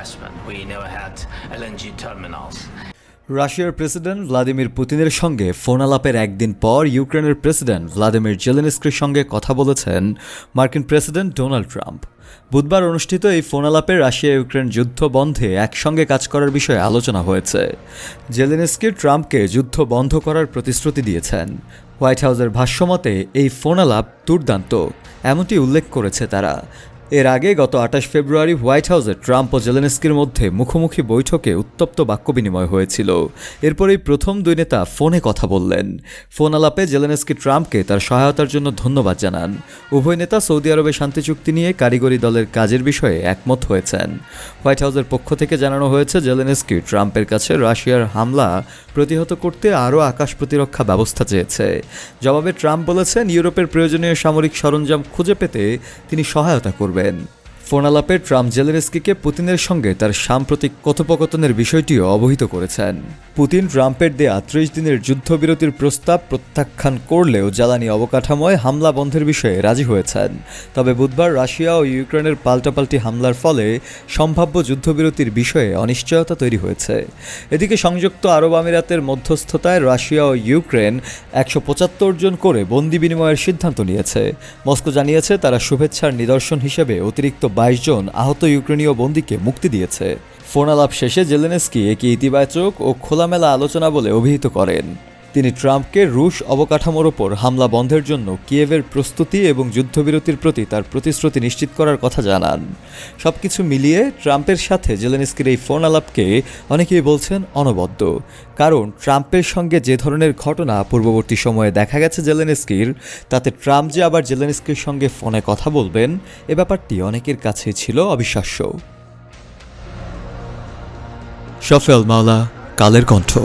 investment. We never had LNG terminals. রাশিয়ার president Vladimir পুতিনের সঙ্গে ফোন আলাপের একদিন পর ইউক্রেনের প্রেসিডেন্ট ভ্লাদিমির জেলেনস্কির সঙ্গে কথা বলেছেন মার্কিন প্রেসিডেন্ট ডোনাল্ড ট্রাম্প বুধবার অনুষ্ঠিত এই ফোন আলাপে রাশিয়া ইউক্রেন যুদ্ধ বন্ধে একসঙ্গে কাজ করার বিষয়ে আলোচনা হয়েছে জেলেনস্কি ট্রাম্পকে যুদ্ধ বন্ধ করার প্রতিশ্রুতি দিয়েছেন হোয়াইট হাউসের ভাষ্যমতে, এই ফোন আলাপ দুর্দান্ত, এমনটি উল্লেখ করেছে তারা এর আগে গত আঠাশ ফেব্রুয়ারি হোয়াইট হাউসে ট্রাম্প ও জেলেনস্কির মধ্যে মুখোমুখি বৈঠকে উত্তপ্ত বাক্য বিনিময় হয়েছিল। এরপরেই প্রথম দুই নেতা ফোনে কথা বললেন। ফোন আলাপে জেলেনস্কি ট্রাম্পকে তার সহায়তার জন্য ধন্যবাদ জানান। উভয় নেতা সৌদি আরবে শান্তি চুক্তি নিয়ে কারিগরি দলের কাজের বিষয়ে একমত হয়েছেন। হোয়াইট হাউসের পক্ষ থেকে জানানো হয়েছে, জেলেনস্কি ট্রাম্পের কাছে রাশিয়ার হামলা প্রতিহত করতে আরও আকাশ প্রতিরক্ষা ব্যবস্থা চেয়েছে। জবাবে ট্রাম্প বলেছেন, ইউরোপের প্রয়োজনীয় সামরিক সরঞ্জাম খুঁজে পেতে তিনি সহায়তা করবেন। ফোন আলাপে ট্রাম্প জেলেনস্কিকে পুতিনের সঙ্গে তার সাম্প্রতিক কথোপকথনের বিষয়টিও অবহিত করেছেন। পুতিন ট্রাম্পের দেয়া ত্রিশ দিনের যুদ্ধবিরতির প্রস্তাব প্রত্যাখ্যান করলেও জ্বালানি অবকাঠামোয় হামলা বন্ধের বিষয়ে রাজি হয়েছেন। তবে বুধবার রাশিয়া ও ইউক্রেনের পাল্টাপাল্টি হামলার ফলে সম্ভাব্য যুদ্ধবিরতির বিষয়ে অনিশ্চয়তা তৈরি হয়েছে। এদিকে সংযুক্ত আরব আমিরাতের মধ্যস্থতায় রাশিয়া ও ইউক্রেন একশো পঁচাত্তর জন করে বন্দি বিনিময়ের সিদ্ধান্ত নিয়েছে। মস্কো জানিয়েছে তারা শুভেচ্ছার নিদর্শন হিসেবে অতিরিক্ত বাইশ জন আহত ইউক্রেনীয় বন্দীকে মুক্তি দিয়েছে। ফোনালাপ শেষে জেলেনেস্কি একে ইতিবাচক ও খোলামেলা আলোচনা বলে অভিহিত করেন। তিনি ট্রাম্পকে রুশ অবকাঠামোর ওপর হামলা বন্ধের জন্য কিয়েভের প্রস্তুতি এবং যুদ্ধবিরতির প্রতি তার প্রতিশ্রুতি নিশ্চিত করার কথা জানান। সব কিছু মিলিয়ে ট্রাম্পের সাথে জেলেনস্কির এই ফোন আলাপকে অনেকেই বলছেন অনবদ্য। কারণ ট্রাম্পের সঙ্গে যে ধরনের ঘটনা পূর্ববর্তী সময়ে দেখা গেছে জেলেনস্কির, তাতে ট্রাম্প যে আবার জেলেনস্কির সঙ্গে ফোনে কথা বলবেন, এ ব্যাপারটি অনেকের কাছেই ছিল অবিশ্বাস্য। সফেল মাওলা, কালের কণ্ঠ।